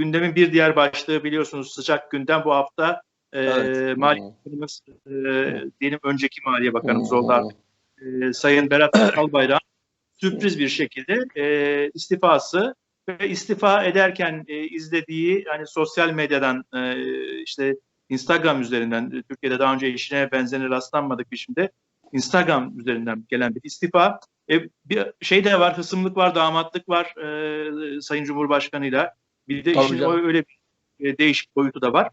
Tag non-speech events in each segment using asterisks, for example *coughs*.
gündemin bir diğer başlığı biliyorsunuz sıcak gündem bu hafta e, Evet. Maliye Bakanımız, e, diyelim önceki Maliye Bakanımız oldu artık, e, Sayın Berat *coughs* Albayrak sürpriz bir şekilde e, istifası ve istifa ederken e, izlediği hani sosyal medyadan e, işte Instagram üzerinden e, Türkiye'de daha önce işine benzerine rastlanmadık biçimde Instagram üzerinden gelen bir istifa. E, bir şey de var, hısımlık var, damatlık var e, Sayın Cumhurbaşkanı'yla. Bir de Tabii işin canım. öyle bir e, değişik boyutu da var.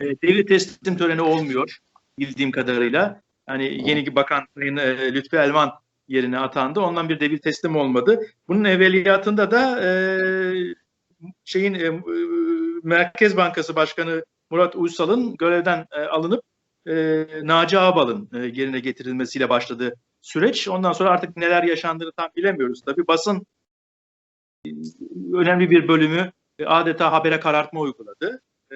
E, devlet teslim töreni olmuyor bildiğim kadarıyla. Hani yeni bakan Sayın e, Lütfi Elvan yerine atandı. Ondan bir devir teslim olmadı. Bunun evveliyatında da e, şeyin e, e, Merkez Bankası Başkanı Murat Uysal'ın görevden e, alınıp e, Naci Ağbal'ın e, yerine getirilmesiyle başladı süreç. Ondan sonra artık neler yaşandığını tam bilemiyoruz. Tabii basın e, önemli bir bölümü e, adeta habere karartma uyguladı. E,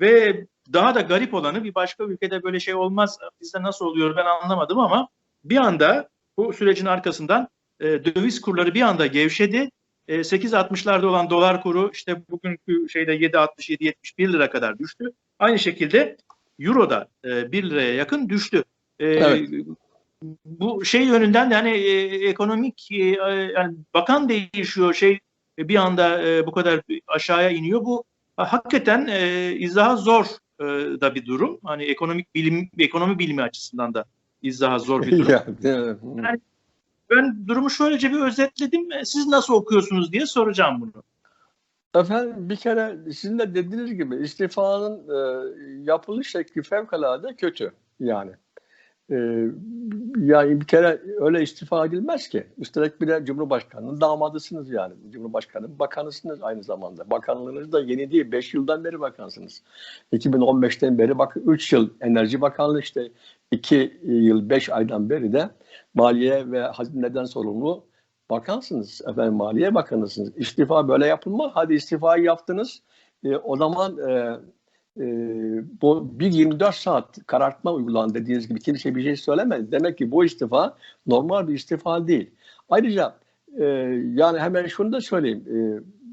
ve daha da garip olanı bir başka ülkede böyle şey olmaz. Bizde nasıl oluyor ben anlamadım ama bir anda bu sürecin arkasından e, döviz kurları bir anda gevşedi. E, 8.60'larda olan dolar kuru işte bugünkü şeyde 7.60-7.71 lira kadar düştü. Aynı şekilde Euro da e, 1 liraya yakın düştü. E, Evet. Bu şey yönünden de hani e, ekonomik e, yani bakan değişiyor şey e, bir anda e, bu kadar aşağıya iniyor. Bu ha- hakikaten e, izaha zor e, da bir durum. Hani ekonomik bilim ekonomi bilimi açısından da izaha zor bir *laughs* durum. Ya, değil mi? Ben durumu şöylece bir özetledim. E, Siz nasıl okuyorsunuz diye soracağım bunu. Efendim bir kere sizin de dediğiniz gibi istifanın e, yapılış şekli fevkalade kötü yani. E, yani bir kere öyle istifa edilmez ki. Üstelik bir de Cumhurbaşkanı'nın damadısınız yani. Cumhurbaşkanı'nın bakanısınız aynı zamanda. Bakanlığınız da yeni değil. 5 yıldan beri bakansınız. 2015'ten beri bak 3 yıl Enerji Bakanlığı işte 2 yıl 5 aydan beri de Maliye ve Hazine'den sorumlu bakansınız. Efendim Maliye Bakanısınız. İstifa böyle yapılmaz. Hadi istifayı yaptınız. E, o zaman e, e, bu bir 24 saat karartma uygulandı dediğiniz gibi kimse bir şey söylemedi. Demek ki bu istifa normal bir istifa değil. Ayrıca e, yani hemen şunu da söyleyeyim. E,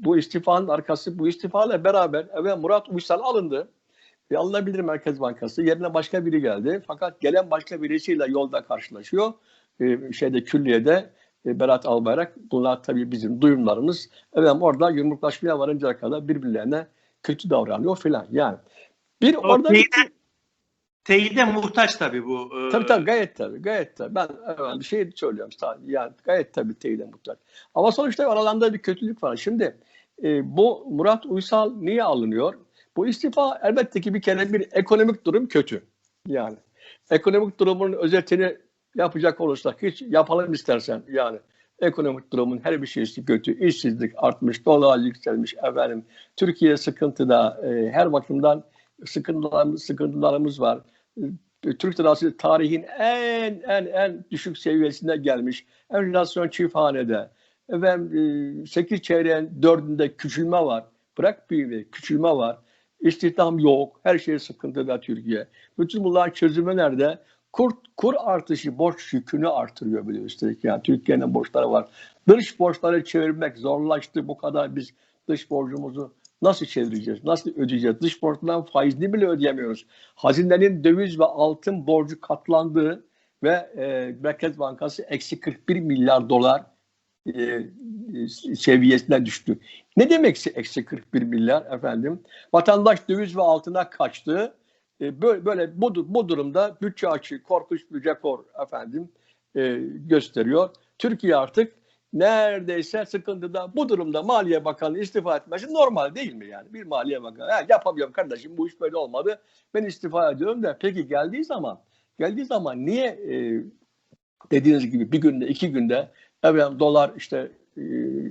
bu istifanın arkası bu istifayla beraber evet Murat Uysal alındı. E, alınabilir Merkez Bankası. Yerine başka biri geldi. Fakat gelen başka birisiyle yolda karşılaşıyor. E, şeyde külliyede e, Berat Albayrak. Bunlar tabii bizim duyumlarımız. Efendim orada yumruklaşmaya varıncaya kadar birbirlerine kötü davranıyor filan. Yani bir O orada teyide, teyide muhtaç tabii bu. e, Tabii tabii gayet tabii gayet tabii. Ben evet, bir şey söylüyorum sadece. Yani gayet tabii teyide mutlak. Ama sonuçta aralarında bir kötülük var. Şimdi e, bu Murat Uysal niye alınıyor? Bu istifa elbette ki bir kere bir ekonomik durum kötü. Yani ekonomik durumun özetini yapacak olursak hiç yapalım istersen yani ekonomik durumun her bir şeysi kötü. İşsizlik artmış, dolar yükselmiş efendim. Türkiye sıkıntıda e, her bakımdan sıkıntılarımız, sıkıntılarımız var. E, Türk lirası tarihin en en en düşük seviyesine gelmiş. Enflasyon çift hanede. Efendim, 8 çeyreğin dördünde küçülme var. Bırak büyüme, küçülme var. İstihdam yok. Her şey sıkıntıda Türkiye. Bütün bunlar çözümü nerede? Kur, kur artışı borç yükünü artırıyor bile üstelik. Yani Türkiye'nin borçları var. Dış borçları çevirmek zorlaştı. Bu kadar biz dış borcumuzu nasıl çevireceğiz? Nasıl ödeyeceğiz? Dış borçtan faizini bile ödeyemiyoruz. Hazinenin döviz ve altın borcu katlandığı ve e, Merkez Bankası eksi 41 milyar dolar e, e, seviyesine düştü. Ne demekse eksi 41 milyar efendim? Vatandaş döviz ve altına kaçtı. E, böyle, böyle bu, bu durumda bütçe açığı korkunç bir rekor efendim e, gösteriyor. Türkiye artık neredeyse sıkıntıda. Bu durumda Maliye Bakanı istifa etmesi normal değil mi yani? Bir Maliye Bakanı "Ha, yapamıyorum kardeşim bu iş böyle olmadı. Ben istifa ediyorum da peki geldiği zaman geldiği zaman niye e, dediğiniz gibi bir günde iki günde evet dolar işte e,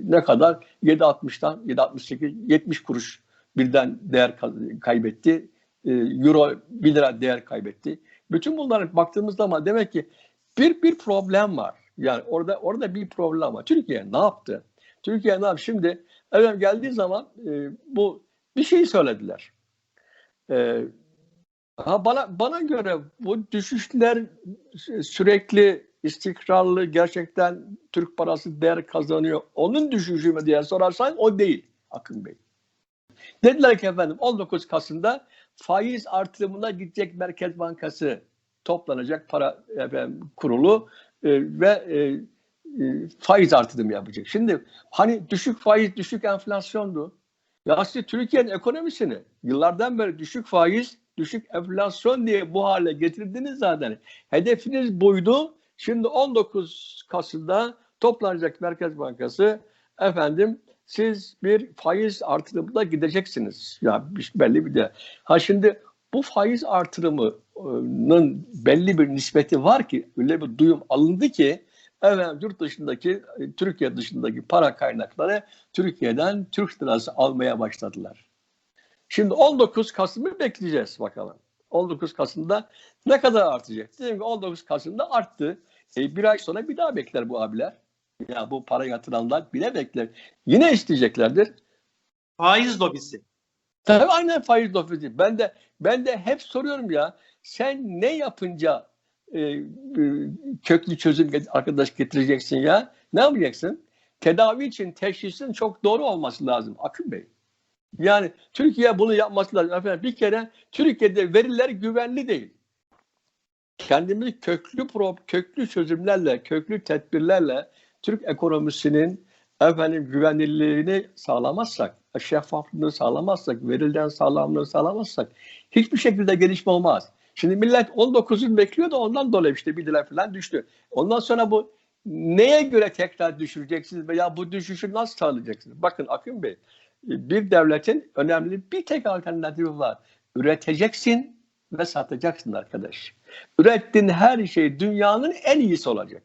ne kadar 7.60'dan 7.68 70 kuruş birden değer ka- kaybetti. E, Euro 1 lira değer kaybetti. Bütün bunlara baktığımız zaman demek ki bir bir problem var. Yani orada orada bir problem var. Türkiye ne yaptı? Türkiye ne yaptı? Şimdi evet geldiği zaman e, bu bir şey söylediler. E, ha bana bana göre bu düşüşler sürekli istikrarlı gerçekten Türk parası değer kazanıyor. Onun düşüşü mü diye sorarsan o değil Akın Bey. Dediler ki efendim 19 Kasım'da faiz artırımına gidecek Merkez Bankası toplanacak para efendim, kurulu e, ve e, e, faiz artırımı yapacak. Şimdi hani düşük faiz, düşük enflasyondu. Ya siz Türkiye'nin ekonomisini yıllardan beri düşük faiz, düşük enflasyon diye bu hale getirdiniz zaten. Hedefiniz buydu. Şimdi 19 Kasım'da toplanacak Merkez Bankası efendim siz bir faiz artırımına gideceksiniz. Ya bir- belli bir de. Ha şimdi bu faiz artırımının belli bir nispeti var ki öyle bir duyum alındı ki evet yurt dışındaki e, Türkiye dışındaki para kaynakları Türkiye'den Türk lirası almaya başladılar. Şimdi 19 Kasım'ı bekleyeceğiz bakalım. 19 Kasım'da ne kadar artacak? Dedim ki 19 Kasım'da arttı. E, bir ay sonra bir daha bekler bu abiler. Ya bu para yatıranlar bile bekler. Yine isteyeceklerdir. Faiz lobisi. Tabii aynen faiz lobisi. Ben de ben de hep soruyorum ya. Sen ne yapınca e, e, köklü çözüm arkadaş getireceksin ya? Ne yapacaksın? Tedavi için teşhisin çok doğru olması lazım Akın Bey. Yani Türkiye bunu yapması lazım. Efendim, bir kere Türkiye'de veriler güvenli değil. Kendimizi köklü pro, köklü çözümlerle, köklü tedbirlerle Türk ekonomisinin efendim güvenilirliğini sağlamazsak, şeffaflığını sağlamazsak, verilen sağlamlığını sağlamazsak hiçbir şekilde gelişme olmaz. Şimdi millet 19'un bekliyor da ondan dolayı işte bir lira falan düştü. Ondan sonra bu neye göre tekrar düşüreceksiniz veya bu düşüşü nasıl sağlayacaksınız? Bakın Akın Bey, bir devletin önemli bir tek alternatifi var. Üreteceksin ve satacaksın arkadaş. Ürettiğin her şey dünyanın en iyisi olacak.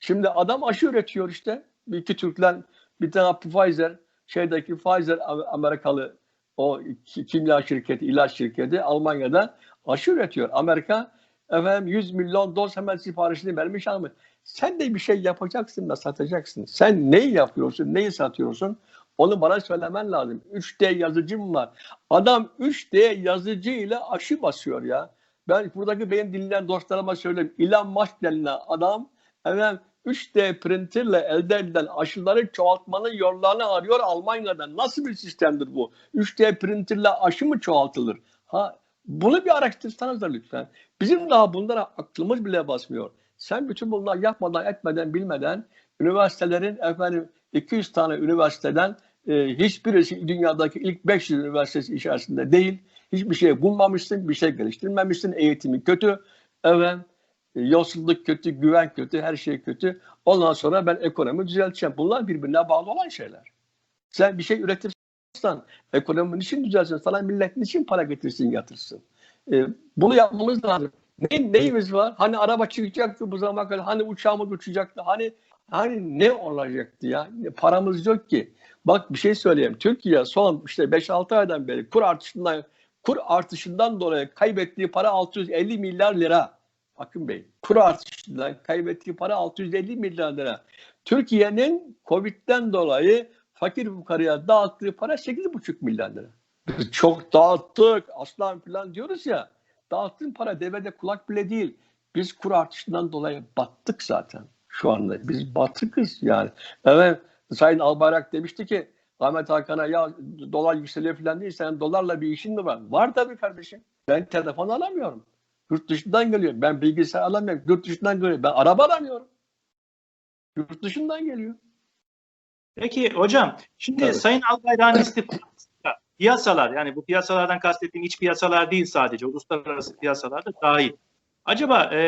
Şimdi adam aşı üretiyor işte. Bir iki Türkler, bir tane Pfizer, şeydeki Pfizer Amerikalı o ki- kimya şirketi, ilaç şirketi Almanya'da aşı üretiyor. Amerika efendim 100 milyon doz hemen siparişini vermiş ama sen de bir şey yapacaksın da satacaksın. Sen neyi yapıyorsun, neyi satıyorsun? Onu bana söylemen lazım. 3D yazıcım var. Adam 3D yazıcı ile aşı basıyor ya. Ben buradaki benim dinleyen dostlarıma söyleyeyim. Elon Musk denilen adam efendim 3D printerle elde edilen aşıları çoğaltmanın yollarını arıyor Almanya'da. Nasıl bir sistemdir bu? 3D printerle aşı mı çoğaltılır? Ha, bunu bir araştırsanız da lütfen. Bizim daha bunlara aklımız bile basmıyor. Sen bütün bunlar yapmadan, etmeden, bilmeden üniversitelerin efendim 200 tane üniversiteden e, hiçbirisi dünyadaki ilk 500 üniversitesi içerisinde değil. Hiçbir şey bulmamışsın, bir şey geliştirmemişsin. Eğitimi kötü. Evet. E, Yolsuzluk kötü, güven kötü, her şey kötü. Ondan sonra ben ekonomi düzelteceğim. Bunlar birbirine bağlı olan şeyler. Sen bir şey üretirsen ekonominin için düzelsin. Sana milletin için para getirsin, yatırsın. E, bunu yapmamız lazım. Ne, neyimiz var? Hani araba çıkacaktı bu zamana kadar. Hani uçağımız uçacaktı. Hani hani ne olacaktı ya? Paramız yok ki. Bak bir şey söyleyeyim. Türkiye son işte 5-6 aydan beri kur artışından kur artışından dolayı kaybettiği para 650 milyar lira. Akın Bey, kur artışından kaybettiği para 650 milyar lira. Türkiye'nin Covid'den dolayı fakir fukaraya dağıttığı para 8,5 milyar lira. Biz *laughs* çok dağıttık aslan falan diyoruz ya. Dağıttığın para devede kulak bile değil. Biz kur artışından dolayı battık zaten şu anda. Biz batıkız yani. Evet Sayın Albayrak demişti ki Ahmet Hakan'a ya dolar yükseliyor falan değil sen dolarla bir işin mi var? Var tabii kardeşim. Ben telefon alamıyorum. Yurt dışından geliyor. Ben bilgisayar alamıyorum. Yurt dışından geliyor. Ben araba alamıyorum. Yurt dışından geliyor. Peki hocam şimdi Tabii. Sayın Albayrak'ın istifasıyla piyasalar yani bu piyasalardan kastettiğim iç piyasalar değil sadece uluslararası piyasalar da dahil. Acaba e,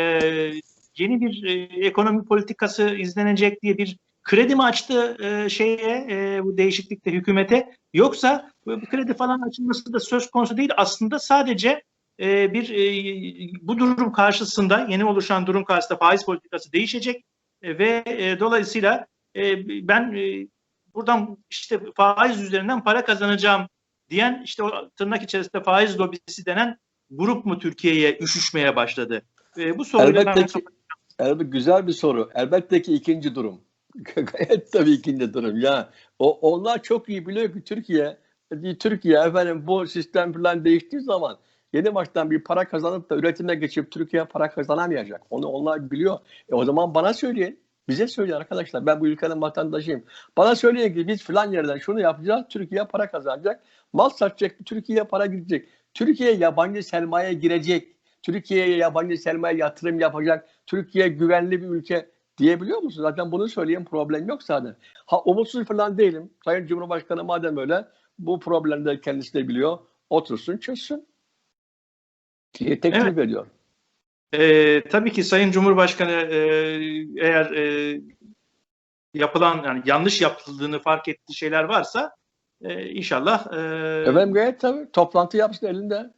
yeni bir e, ekonomi politikası izlenecek diye bir kredi mi açtı e, şeye e, bu değişiklikte hükümete yoksa bu kredi falan açılması da söz konusu değil aslında sadece e, bir e, bu durum karşısında yeni oluşan durum karşısında faiz politikası değişecek e, ve e, dolayısıyla e, ben e, buradan işte faiz üzerinden para kazanacağım diyen işte o tırnak içerisinde faiz lobisi denen grup mu Türkiye'ye üşüşmeye başladı? E, bu soruyla Elbette ki, elbette güzel bir soru. Elbette ki ikinci durum. *laughs* Gayet tabii ikinci durum. Ya o onlar çok iyi biliyor ki Türkiye Türkiye efendim bu sistem falan değiştiği zaman yeni baştan bir para kazanıp da üretime geçip Türkiye para kazanamayacak. Onu onlar biliyor. E o zaman bana söyleyin. Bize söyleyin arkadaşlar. Ben bu ülkenin vatandaşıyım. Bana söyleyin ki biz filan yerden şunu yapacağız. Türkiye para kazanacak. Mal satacak. Türkiye'ye para gidecek. Türkiye yabancı sermaye girecek. Türkiye'ye yabancı sermaye yatırım yapacak. Türkiye güvenli bir ülke diyebiliyor musun? Zaten bunu söyleyen problem yok zaten. Ha umutsuz falan değilim. Sayın Cumhurbaşkanı madem öyle bu problemleri kendisi de biliyor. Otursun çözsün. Diye teklif Evet. ediyor. Ee, tabii ki Sayın Cumhurbaşkanı e, eğer e, yapılan yani yanlış yapıldığını fark ettiği şeyler varsa e, inşallah e, Efendim gayet tabii. Toplantı yapsın elinde.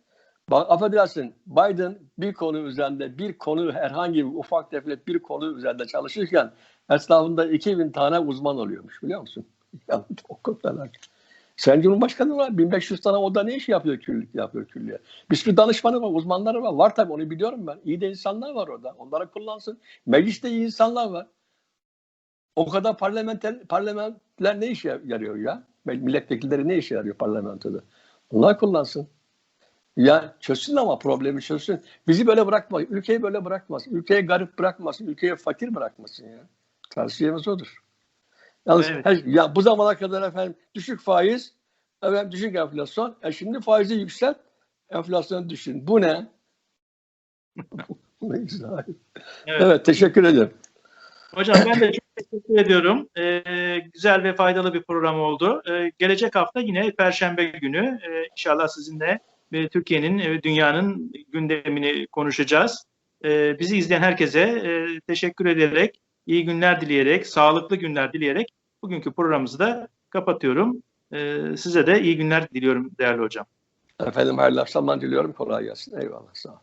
Bak affedersin Biden bir konu üzerinde bir konu herhangi bir ufak tefek bir konu üzerinde çalışırken etrafında 2000 tane uzman oluyormuş biliyor musun? *laughs* Ya o kadar. Sen Cumhurbaşkanı var 1500 tane o da ne iş yapıyor küllük yapıyor küllüye. Bir sürü danışmanı var, uzmanları var. Var tabii onu biliyorum ben. İyi de insanlar var orada. Onları kullansın. Mecliste iyi insanlar var. O kadar parlamenter, parlamentler ne işe yarıyor ya? Milletvekilleri ne işe yarıyor parlamentoda? Onlar kullansın. Ya çözsün ama problemi çözsün. Bizi böyle bırakma. Ülkeyi böyle bırakmaz. Ülkeyi garip bırakmasın. Ülkeyi fakir bırakmasın ya. Tavsiyemiz odur. Yalnız Evet. her- ya bu zamana kadar efendim düşük faiz, efendim düşük enflasyon. E şimdi faizi yükselt, enflasyonu düşün. Bu ne? *laughs* Ne güzel. evet. evet teşekkür ederim. Hocam ben de çok teşekkür ediyorum. Ee, güzel ve faydalı bir program oldu. Ee, gelecek hafta yine Perşembe günü e, inşallah sizinle e, Türkiye'nin ve dünyanın gündemini konuşacağız. Ee, bizi izleyen herkese e, teşekkür ederek, iyi günler dileyerek, sağlıklı günler dileyerek bugünkü programımızı da kapatıyorum. Ee, size de iyi günler diliyorum değerli hocam. Efendim hayırlı akşamlar diliyorum. Kolay gelsin. Eyvallah. Sağ olun.